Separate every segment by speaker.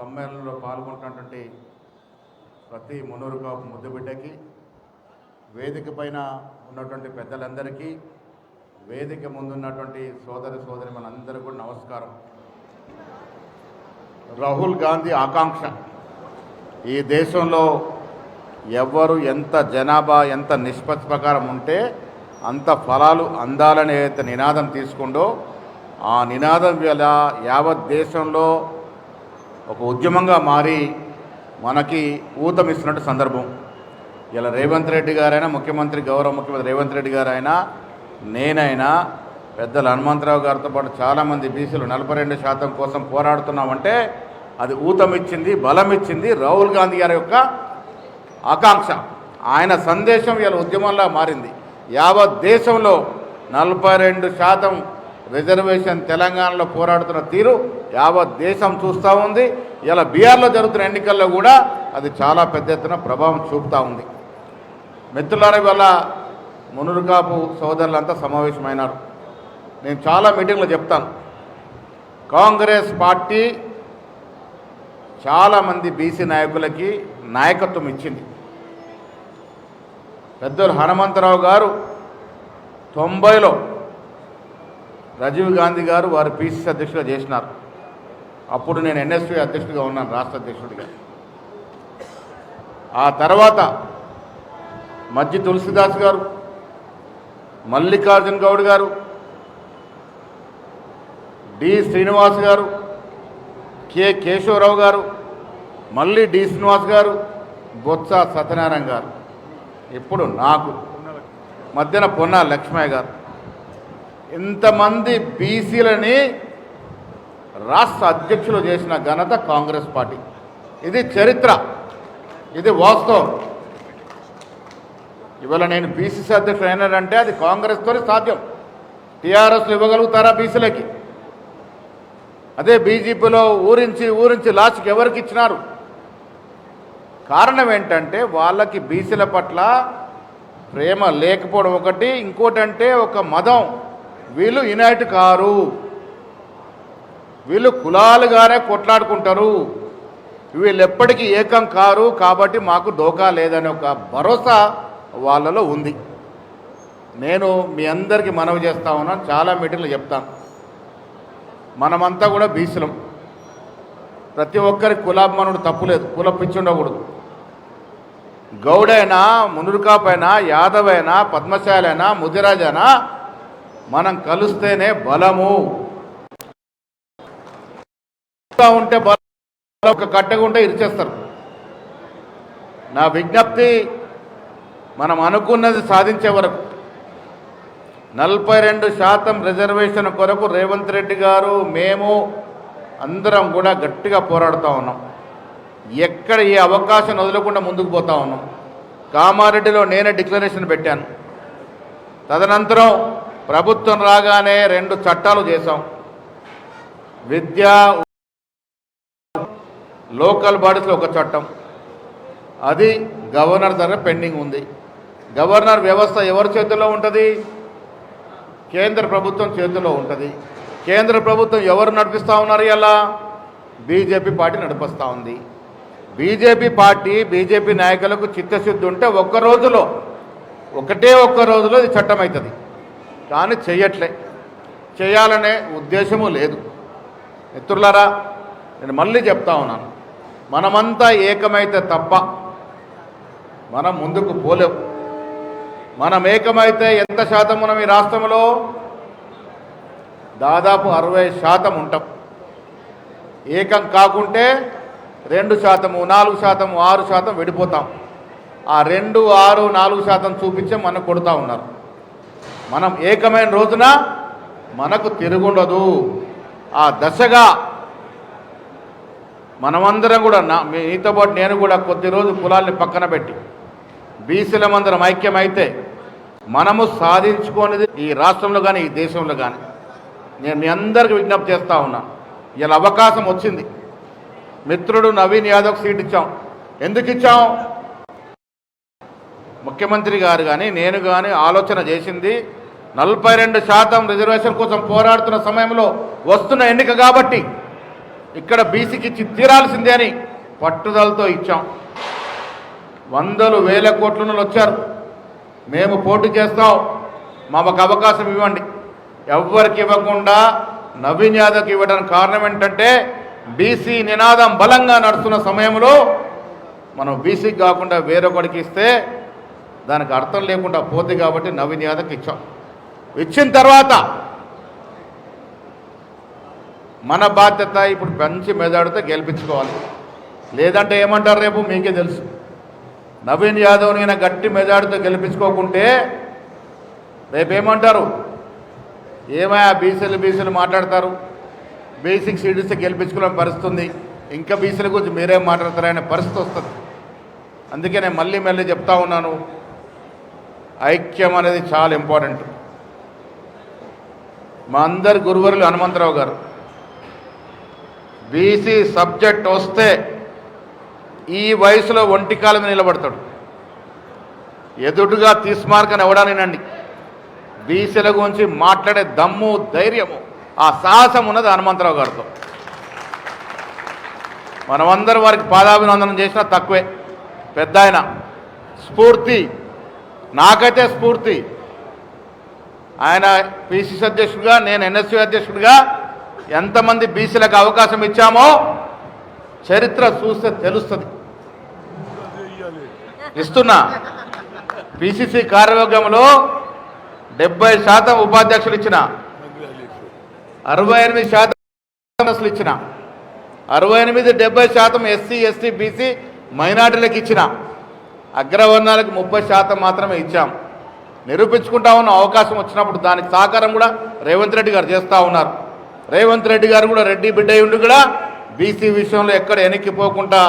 Speaker 1: సమ్మేళనంలో పాల్గొంటున్నటువంటి ప్రతి మునూరు ముద్దుబిడ్డకి వేదిక పైన ఉన్నటువంటి పెద్దలందరికీ వేదిక ముందున్నటువంటి సోదరి సోదరి మనందరూ కూడా నమస్కారం. రాహుల్ గాంధీ ఆకాంక్ష. ఈ దేశంలో ఎవరు ఎంత జనాభా ఎంత నిష్పత్తి ప్రకారం ఉంటే అంత ఫలాలు అందాలని నినాదం తీసుకుండో ఆ నినాదం వల్ల యావత్ దేశంలో ఒక ఉద్యమంగా మారి మనకి ఊతమిస్తున్నట్టు సందర్భం. ఇలా రేవంత్ రెడ్డి గారైనా ముఖ్యమంత్రి గౌరవ ముఖ్యమంత్రి రేవంత్ రెడ్డి గారైనా నేనైనా పెద్దలు హనుమంతరావు గారితో పాటు చాలామంది బీసీలు నలభై రెండు శాతం కోసం పోరాడుతున్నామంటే అది ఊతమిచ్చింది బలం ఇచ్చింది రాహుల్ గాంధీ గారి యొక్క ఆకాంక్ష. ఆయన సందేశం ఇలా ఉద్యమంలా మారింది. యావత్ దేశంలో నలభై రెండు శాతం రిజర్వేషన్ తెలంగాణలో పోరాడుతున్న తీరు యావత్ దేశం చూస్తూ ఉంది. ఇలా బీహార్లో జరుగుతున్న ఎన్నికల్లో కూడా అది చాలా పెద్ద ఎత్తున ప్రభావం చూపుతూ ఉంది. మిత్రులారి వల్ల మునురుకాపు సోదరులంతా సమావేశమైనారు. నేను చాలా మీటింగ్లో చెప్తాను. కాంగ్రెస్ పార్టీ చాలామంది బీసీ నాయకులకి నాయకత్వం ఇచ్చింది. పెద్దలు హనుమంతరావు గారు తొంభైలో రాజీవ్ గాంధీ గారు వారు పీసీసీ అధ్యక్షుడిగా చేసినారు. అప్పుడు నేను ఎన్ఎస్పీ అధ్యక్షుడిగా ఉన్నాను రాష్ట్ర అధ్యక్షుడిగా. ఆ తర్వాత మజ్జి తులసిదాస్ గారు మల్లికార్జున్ గౌడ్ గారు డి శ్రీనివాస్ గారు కె కేశవరావు గారు మళ్ళీ డి శ్రీనివాస్ గారు బొత్స సత్యనారాయణ గారు. ఇప్పుడు నాకు మధ్యన పొన్న లక్ష్మయ్య గారు. ఇంతమంది బీసీలని రాష్ట్ర అధ్యక్షులు చేసిన ఘనత కాంగ్రెస్ పార్టీ. ఇది చరిత్ర. ఇది వాస్తవం. ఇవాళ నేను బీసీసీ అధ్యక్షుడు అయినాడంటే అది కాంగ్రెస్తోనే సాధ్యం. టీఆర్ఎస్లు ఇవ్వగలుగుతారా బీసీలకి? అదే బీజేపీలో ఊరించి ఊరించి లాస్ట్కి ఎవరికి ఇచ్చినారు? కారణం ఏంటంటే వాళ్ళకి బీసీల పట్ల ప్రేమ లేకపోవడం ఒకటి ఇంకోటంటే ఒక మదం. వీళ్ళు యునైట్ కారు. వీళ్ళు కులాలుగానే కొట్లాడుకుంటారు. వీళ్ళు ఎప్పటికీ ఏకం కారు కాబట్టి మాకు డోకా లేదనే ఒక భరోసా వాళ్ళలో ఉంది. నేను మీ అందరికీ మనవి చేస్తా ఉన్నాను చాలా మీటింగ్లు చెప్తాను మనమంతా కూడా బీసీలం. ప్రతి ఒక్కరి కులాభిమానుడు తప్పులేదు కుల పిచ్చి ఉండకూడదు. గౌడైనా మునురుకాపైనా యాదవైనా పద్మశాలైనా ముదిరాజైనా మనం కలిస్తేనే బలము. ఉంటే బలం ఒక కట్టగా ఉంటే ఇరిచేస్తారు. నా విజ్ఞప్తి మనం అనుకున్నది సాధించే వరకు. నలభై రెండు శాతం రిజర్వేషన్ కొరకు రేవంత్ రెడ్డి గారు మేము అందరం కూడా గట్టిగా పోరాడుతూ ఉన్నాం. ఎక్కడ ఈ అవకాశం వదలకుండా ముందుకు పోతా ఉన్నాం. కామారెడ్డిలో నేనే డిక్లరేషన్ పెట్టాను. తదనంతరం ప్రభుత్వం రాగానే రెండు చట్టాలు చేశాం. విద్య లోకల్ బాడీస్లో ఒక చట్టం. అది గవర్నర్ దగ్గర పెండింగ్ ఉంది. గవర్నర్ వ్యవస్థ ఎవరి చేతుల్లో ఉంటుంది? కేంద్ర ప్రభుత్వం చేతుల్లో ఉంటుంది. కేంద్ర ప్రభుత్వం ఎవరు నడిపిస్తూ ఉన్నారు ఇలా బీజేపీ పార్టీ నడిపిస్తూ ఉంది. బీజేపీ పార్టీ బీజేపీ నాయకులకు చిత్తశుద్ధి ఉంటే ఒక్క రోజులో ఒకటే ఒక్క రోజులో ఇది చట్టం అవుతుంది. కానీ చెయ్యట్లే చేయాలనే ఉద్దేశము లేదు. మిత్రులారా నేను మళ్ళీ చెప్తా ఉన్నాను. మనమంతా ఏకమైతే తప్ప మనం ముందుకు పోలేం. మనం ఏకమైతే ఎంత శాతం మనం ఈ రాష్ట్రంలో? దాదాపు అరవై శాతం ఉంటాం. ఏకం కాకుంటే రెండు శాతము నాలుగు శాతము ఆరు శాతం విడిపోతాం. ఆ రెండు ఆరు నాలుగు శాతం చూపించే మనకు కొడుతూ ఉన్నారు. మనం ఏకమైన రోజున మనకు తిరుగుండదు. ఆ దశగా మనమందరం కూడా నా మీతో పాటు నేను కూడా కొద్ది రోజు కులాల్ని పక్కన పెట్టి బీసీలమందరం ఐక్యమైతే మనము సాధించుకునేది ఈ రాష్ట్రంలో కానీ ఈ దేశంలో కానీ నేను మీ అందరికీ విజ్ఞప్తి చేస్తూ ఉన్నాను ఇలా అవకాశం వచ్చింది. మిత్రుడు నవీన్ యాదవ్ సీట్ ఇచ్చాం. ఎందుకు ఇచ్చాం? ముఖ్యమంత్రి గారు కానీ నేను కానీ ఆలోచన చేసింది నలభై రెండు శాతం రిజర్వేషన్ కోసం పోరాడుతున్న సమయంలో వస్తున్న ఎన్నిక కాబట్టి ఇక్కడ బీసీకి ఇచ్చి తీరాల్సిందే అని పట్టుదలతో ఇచ్చాం. వందలు వేల కోట్ల నుండి వచ్చారు. మేము పోటీ చేస్తాం. మాకు అవకాశం ఇవ్వండి. ఎవ్వరికి ఇవ్వకుండా నవీన్ యాదవ్కి ఇవ్వడానికి కారణం ఏంటంటే బీసీ నినాదం బలంగా నడుస్తున్న సమయంలో మనం బీసీకి కాకుండా వేరొకడికి ఇస్తే దానికి అర్థం లేకుండా పోతే కాబట్టి నవీన్ యాదవ్కి ఇచ్చాం. ఇచ్చిన తర్వాత మన బాధ్యత ఇప్పుడు మంచి మెదడుతో గెలిపించుకోవాలి. లేదంటే ఏమంటారు రేపు మీకే తెలుసు. నవీన్ యాదవ్ని ఈయన గట్టి మెజాడితో గెలిపించుకోకుంటే రేపేమంటారు ఏమయ్యా బీసీలు బీసీలు మాట్లాడతారు? బేసిక్ సీడ్స్ గెలిపించుకోవడం పరిస్థితుంది ఇంకా బీసీల గురించి మీరేం మాట్లాడతారనే పరిస్థితి వస్తుంది. అందుకే నేను మళ్ళీ మళ్ళీ చెప్తా ఉన్నాను. ఐక్యం అనేది చాలా ఇంపార్టెంట్. మా అందరి గురువరులు హనుమంతరావు గారు. బీసీ సబ్జెక్ట్ వస్తే ఈ వయసులో ఒంటి మీద నిలబడతాడు. ఎదుటుగా తీసుమార్కని ఎవడానేనండి బీసీల గురించి మాట్లాడే దమ్ము ధైర్యము ఆ సాహసం ఉన్నది హనుమంతరావు గారితో. మనమందరం వారికి పాదాభినందనం చేసినా తక్కువే. పెద్ద ఆయన స్ఫూర్తి. నాకైతే స్ఫూర్తి. ఆయన పిసిసి అధ్యక్షుడిగా నేను ఎన్ఎస్సీ అధ్యక్షుడిగా ఎంతమంది బీసీలకు అవకాశం ఇచ్చామో చరిత్ర చూస్తే తెలుస్తుంది. ఇస్తున్నా. పిసిసి కార్యవర్గంలో డెబ్బై శాతం ఉపాధ్యక్షులు ఇచ్చిన అరవై ఎనిమిది శాతం ఇచ్చిన అరవై ఎనిమిది డెబ్బై శాతం ఎస్సీ ఎస్టీ బీసీ మైనార్టీలకు ఇచ్చిన అగ్రవర్ణాలకు ముప్పై శాతం మాత్రమే ఇచ్చాం. నిరూపించుకుంటా ఉన్న అవకాశం వచ్చినప్పుడు దానికి సహకారం కూడా రేవంత్ రెడ్డి గారు చేస్తూ ఉన్నారు. రేవంత్ రెడ్డి గారు కూడా రెడ్డి బిడ్డ ఉండి కూడా బీసీ విషయంలో ఎక్కడ వెనక్కిపోకుండా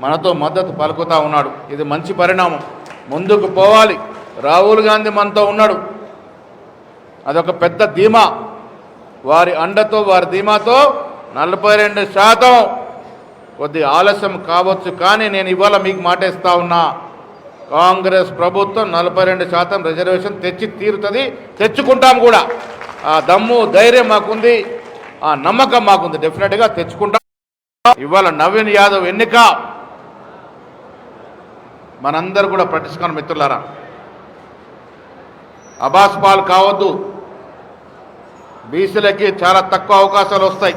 Speaker 1: మనతో మద్దతు పలుకుతూ ఉన్నాడు. ఇది మంచి పరిణామం. ముందుకు పోవాలి. రాహుల్ గాంధీ మనతో ఉన్నాడు. అదొక పెద్ద ధీమా. వారి అండతో వారి ధీమాతో నలభై రెండు శాతం కొద్ది ఆలస్యం కావచ్చు కానీ నేను ఇవాళ మీకు మాటేస్తా ఉన్నా. కాంగ్రెస్ ప్రభుత్వం నలభై రెండు శాతం రిజర్వేషన్ తెచ్చి తీరుతుంది తెచ్చుకుంటాం కూడా. ఆ దమ్ము ధైర్యం మాకుంది ఆ నమ్మకం మాకుంది. డెఫినెట్గా తెచ్చుకుంటాం. ఇవాళ నవీన్ యాదవ్ ఎన్నిక. మనందరూ కూడా పట్టించుకున్న మిత్రులారా. అబాస్ పాల్ కావద్దు. బీసీలకి చాలా తక్కువ అవకాశాలు వస్తాయి.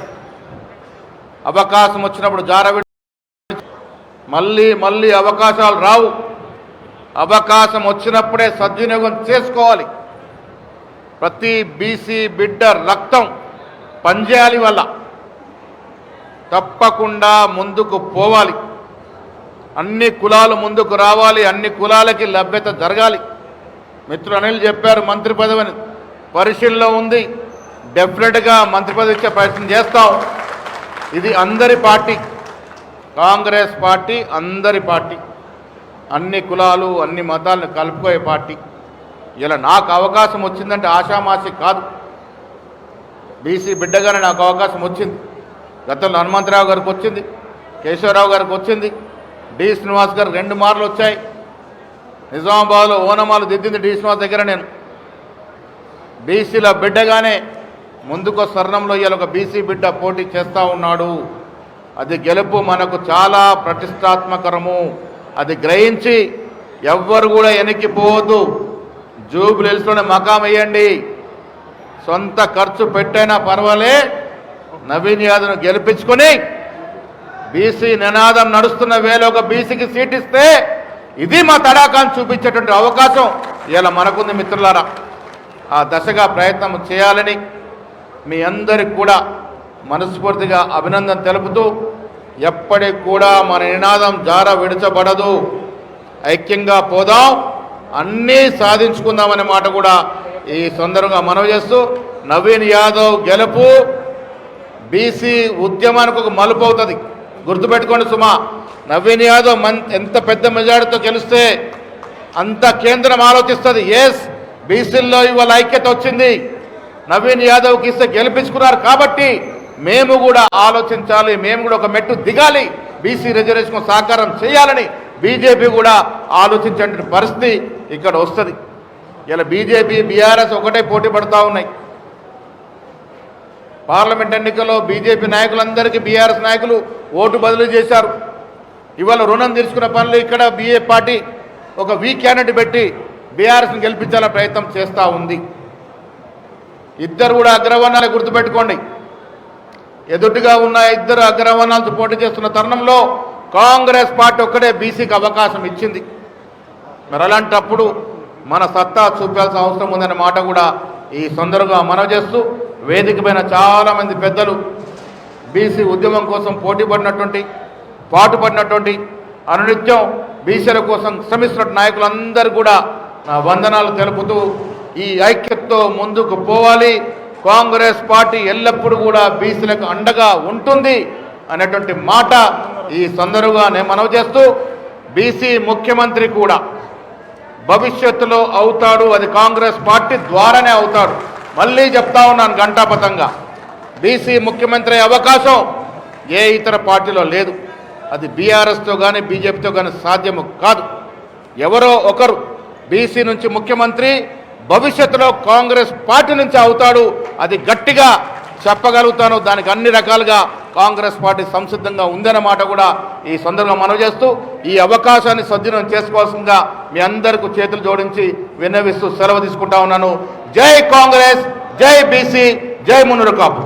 Speaker 1: అవకాశం వచ్చినప్పుడు జారవి మళ్ళీ మళ్ళీ అవకాశాలు రావు. అవకాశం వచ్చినప్పుడే సద్వినియోగం చేసుకోవాలి. ప్రతి బీసీ బిడ్డ రక్తం పనిచేయాలి వల్ల తప్పకుండా ముందుకు పోవాలి. అన్ని కులాలు ముందుకు రావాలి అన్ని కులాలకి లభ్యత జరగాలి. మిత్రులు అనిల్ చెప్పారు మంత్రి పదవిని పరిశీలనలో ఉంది. డెఫినెట్గా మంత్రి పదవి ఇచ్చే ప్రయత్నం చేస్తాం. ఇది అందరి పార్టీ. కాంగ్రెస్ పార్టీ అందరి పార్టీ. అన్ని కులాలు అన్ని మతాలను కలుపుకోయే పార్టీ. ఇలా నాకు అవకాశం వచ్చిందంటే ఆషామాషి కాదు. బీసీ బిడ్డగానే నాకు అవకాశం వచ్చింది. గతంలో హనుమంతరావు గారికి వచ్చింది కేశవరావు గారికి వచ్చింది డి శ్రీనివాస్ గారు రెండు మార్లు వచ్చాయి. నిజామాబాద్లో ఓనమాలు దిద్దింది డి శ్రీనివాస్ దగ్గర నేను. బీసీల బిడ్డగానే ముందుకు స్వర్ణంలో ఇవాళ ఒక బీసీ బిడ్డ పోటీ చేస్తూ ఉన్నాడు. అది గెలుపు మనకు చాలా ప్రతిష్టాత్మకరము. అది గ్రహించి ఎవ్వరు కూడా వెనక్కిపోవద్దు జూబిలీస్లోనే మకాం వేయండి. సొంత ఖర్చు పెట్టైనా పర్వాలే. నవీన్ యాదవ్ను గెలిపించుకొని బీసీ నినాదం నడుస్తున్న వేళ ఒక బీసీకి సీట్ ఇస్తే ఇది మా తడాకాన్ని చూపించేటువంటి అవకాశం ఇలా మనకుంది మిత్రులారా. ఆ దశగా ప్రయత్నం చేయాలని మీ అందరికి కూడా మనస్ఫూర్తిగా అభినందన తెలుపుతూ ఎప్పటికి కూడా మన నినాదం జార విడచబడదు. ఐక్యంగా పోదాం. అన్నీ సాధించుకుందామనే మాట కూడా ఈ సందర్భంగా మనవి చేస్తూ నవీన్ యాదవ్ గెలుపు బీసీ ఉద్యమానికి ఒక మలుపు అవుతుంది. గుర్తుపెట్టుకోండి సుమా నవీన్ యాదవ్ మన్ ఎంత పెద్ద మెజార్టీతో గెలిస్తే అంత కేంద్రం ఆలోచిస్తుంది. ఎస్ బీసీల్లో ఇవాళ ఐక్యత వచ్చింది. నవీన్ యాదవ్కి ఇస్తే గెలిపించుకున్నారు కాబట్టి మేము కూడా ఆలోచించాలి మేము కూడా ఒక మెట్టు దిగాలి. బీసీ రిజర్వేషన్ సహకారం చేయాలని బీజేపీ కూడా ఆలోచించే పరిస్థితి ఇక్కడ వస్తుంది. ఇలా బీజేపీ బీఆర్ఎస్ ఒకటే పోటీ పడుతూ ఉన్నాయి. పార్లమెంట్ ఎన్నికల్లో బీజేపీ నాయకులందరికీ బీఆర్ఎస్ నాయకులు ఓటు బదిలీ చేశారు. ఇవాళ రుణం తీసుకున్న పనులు ఇక్కడ బీఏ పార్టీ ఒక వీ క్యాండిడేట్ పెట్టి బీఆర్ఎస్ని గెలిపించాలని ప్రయత్నం చేస్తూ ఉంది. ఇద్దరు కూడా అగ్రవర్ణాలు గుర్తుపెట్టుకోండి. ఎదుటిగా ఉన్న ఇద్దరు అగ్రవర్ణాలతో పోటీ చేస్తున్న తరుణంలో కాంగ్రెస్ పార్టీ ఒక్కడే బీసీకి అవకాశం ఇచ్చింది. మరి అలాంటప్పుడు మన సత్తా చూపాల్సిన అవసరం ఉందనే మాట కూడా ఈ సందర్భంగా మనవి చేస్తూ వేదిక పైన చాలామంది పెద్దలు బీసీ ఉద్యమం కోసం పోటీ పడినటువంటి పాటుపడినటువంటి అనునిత్యం బీసీల కోసం శ్రమిస్తున్న నాయకులందరూ కూడా నా వందనాలు తెలుపుతూ ఈ ఐక్యతతో ముందుకు పోవాలి. కాంగ్రెస్ పార్టీ ఎల్లప్పుడూ కూడా బీసీలకు అండగా ఉంటుంది అనేటువంటి మాట ఈ సందర్భంగా నేను మనవి చేస్తూ బీసీ ముఖ్యమంత్రి కూడా భవిష్యత్తులో అవుతాడు అది కాంగ్రెస్ పార్టీ ద్వారానే అవుతాడు. మళ్ళీ చెప్తా ఉన్నాను గంటాపతంగా బీసీ ముఖ్యమంత్రి అవకాశం ఏ ఇతర పార్టీలో లేదు. అది బీఆర్ఎస్తో కానీ బీజేపీతో కానీ సాధ్యము కాదు. ఎవరో ఒకరు బీసీ నుంచి ముఖ్యమంత్రి భవిష్యత్తులో కాంగ్రెస్ పార్టీ నుంచి అవుతాడు అది గట్టిగా చెప్పగలుగుతాను. దానికి అన్ని రకాలుగా కాంగ్రెస్ పార్టీ సంసిద్ధంగా ఉందన్నమాట కూడా ఈ సందర్భంగా మనవి చేస్తూ ఈ అవకాశాన్ని సద్వినియోగం చేసుకోవాల్సిందిగా మీ అందరికీ చేతులు జోడించి విన్నవిస్తూ సెలవు తీసుకుంటా ఉన్నాను. జై కాంగ్రెస్ జై బీసీ జై మునురు కాపు